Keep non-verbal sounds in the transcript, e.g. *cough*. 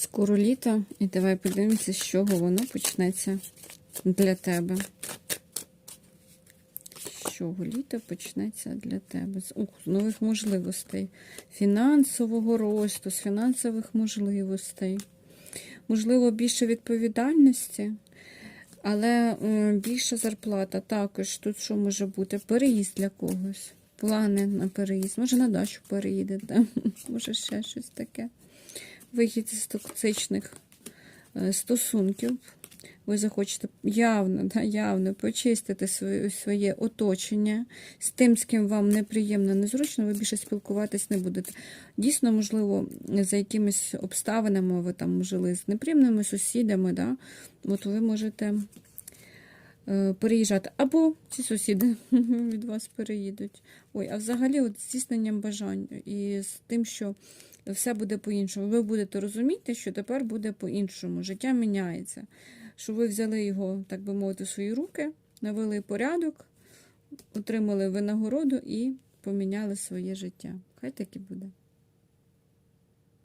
Скоро літо, і давай подивимося, з чого воно почнеться для тебе. З чого літо почнеться для тебе? З ух, нових можливостей, фінансового росту, з фінансових можливостей. Можливо, більше відповідальності, але е, більша зарплата також. Тут що може бути? Переїзд для когось. Плани на переїзд. Може, на дачу переїдете, *laughs* може ще щось таке. Вихід з токсичних е, стосунків. Ви захочете явно, да, явно почистити своє, своє оточення з тим, з ким вам неприємно, незручно, ви більше спілкуватись не будете. Дійсно, можливо, за якимись обставинами ви там жили з неприємними сусідами, да, от ви можете переїжджати. Або ці сусіди *laughs* від вас переїдуть. Ой, а взагалі, от з здійсненням бажань і з тим, що все буде по-іншому. Ви будете розуміти, що тепер буде по-іншому. Життя міняється. Що ви взяли його, так би мовити, в свої руки, навели порядок, отримали винагороду і поміняли своє життя. Хай так і буде.